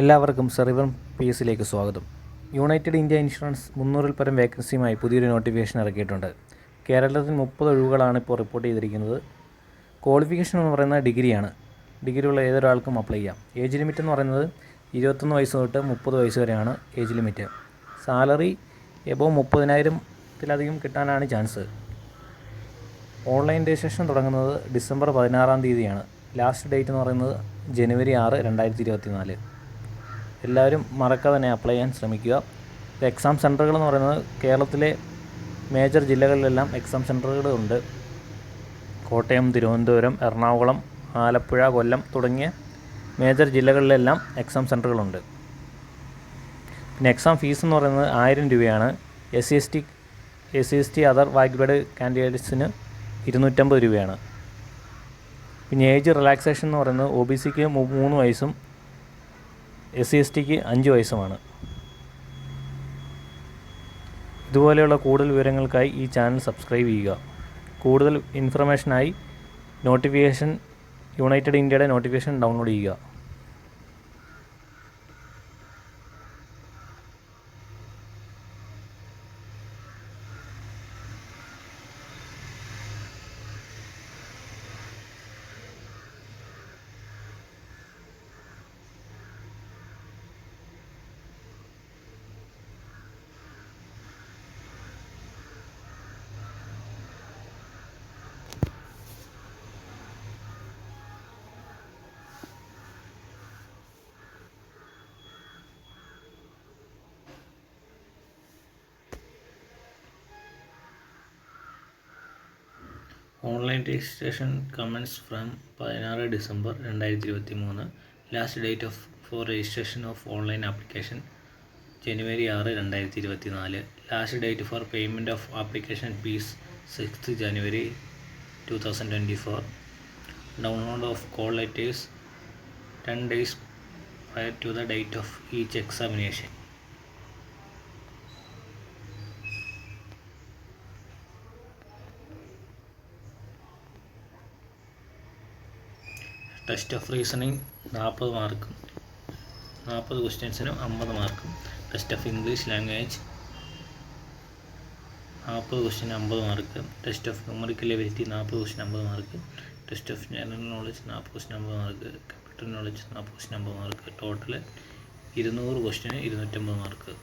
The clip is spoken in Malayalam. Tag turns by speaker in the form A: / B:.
A: എല്ലാവർക്കും സെറിവം പി എസിലേക്ക് സ്വാഗതം. യുണൈറ്റഡ് ഇന്ത്യ ഇൻഷുറൻസ് മുന്നൂറിൽ പരം വേക്കൻസിയുമായി പുതിയൊരു നോട്ടിഫിക്കേഷൻ ഇറക്കിയിട്ടുണ്ട്. കേരളത്തിൽ മുപ്പത് ഒഴിവുകളാണ് ഇപ്പോൾ റിപ്പോർട്ട് ചെയ്തിരിക്കുന്നത്. ക്വാളിഫിക്കേഷൻ എന്ന് പറയുന്നത് ഡിഗ്രിയാണ്. ഡിഗ്രിയുള്ള ഏതൊരാൾക്കും അപ്ലൈ ചെയ്യാം. ഏജ് ലിമിറ്റ് എന്ന് പറയുന്നത് ഇരുപത്തൊന്ന് വയസ്സ് തൊട്ട് മുപ്പത് വയസ്സ് വരെയാണ് ഏജ് ലിമിറ്റ്. സാലറി എബോ മുപ്പതിനായിരത്തിലധികം കിട്ടാനാണ് ചാൻസ്. ഓൺലൈൻ രജിസ്ട്രേഷൻ തുടങ്ങുന്നത് ഡിസംബർ പതിനാറാം തീയതിയാണ്. ലാസ്റ്റ് ഡേറ്റ് എന്ന് പറയുന്നത് ജനുവരി ആറ് രണ്ടായിരത്തി ഇരുപത്തി നാല് എല്ലാവരും മറക്കാതെ തന്നെ അപ്ലൈ ചെയ്യാൻ ശ്രമിക്കുക. എക്സാം സെന്ററുകൾ എന്ന് പറയുന്നത് കേരളത്തിലെ മേജർ ജില്ലകളിലെല്ലാം എക്സാം സെന്ററുകൾ ഉണ്ട്. കോട്ടയം തിരുവനന്തപുരം എറണാകുളം ആലപ്പുഴ കൊല്ലം തുടങ്ങിയ മേജർ ജില്ലകളിലെല്ലാം എക്സാം സെന്ററുകളുണ്ട് പിന്നെ എക്സാം ഫീസ് എന്ന് പറയുന്നത് ആയിരം രൂപയാണ്. S C S T S C S T other backward കാൻഡിഡേറ്റ്സിന് ഇരുന്നൂറ്റമ്പത് രൂപയാണ്. പിന്നെ ഏജ് റിലാക്സേഷൻ എന്ന് പറയുന്നത് ഒ ബി സിക്ക് മൂന്ന് വയസ്സും എസ് സി എസ് ടിക്ക് അഞ്ച് വയസ്സുമാണ്. ഇതുപോലെയുള്ള കൂടുതൽ വിവരങ്ങൾക്കായി ഈ ചാനൽ സബ്സ്ക്രൈബ് ചെയ്യുക. കൂടുതൽ ഇൻഫർമേഷനായി നോട്ടിഫിക്കേഷൻ യുണൈറ്റഡ് ഇന്ത്യയുടെ നോട്ടിഫിക്കേഷൻ ഡൗൺലോഡ് ചെയ്യുക.
B: ഓൺലൈൻ രജിസ്ട്രേഷൻ കമൻസ് ഫ്രം പതിനാറ് ഡിസംബർ രണ്ടായിരത്തി ഇരുപത്തി മൂന്ന് last date of for registration of online application ജനുവരി ആറ് രണ്ടായിരത്തി ഇരുപത്തി നാല് last date for payment of application fees sixth January two thousand twenty four download of call letters ten days prior to the date of each examination test of reasoning നാൽപ്പത് മാർക്കും നാൽപ്പത് ക്വസ്റ്റ്യൻസിനും അമ്പത് മാർക്കും ടെസ്റ്റ് ഓഫ് ഇംഗ്ലീഷ് ലാംഗ്വേജ് നാൽപ്പത് ക്വസ്റ്റ്യൻ അമ്പത് mark test of numerical ability നാൽപ്പത് ക്വസ്റ്റ്യൻ അമ്പത് mark test of general knowledge നാൽപ്പത് ക്വസ്റ്റ്യൻ അമ്പത് മാർക്ക് കമ്പ്യൂട്ടർ നോളജ് നാൽപ്പത് ക്വസ്റ്റ്യൻ അമ്പത് മാർക്ക് ടോട്ടൽ ഇരുന്നൂറ് ക്വസ്റ്റ്യന് ഇരുന്നൂറ്റമ്പത് മാർക്ക്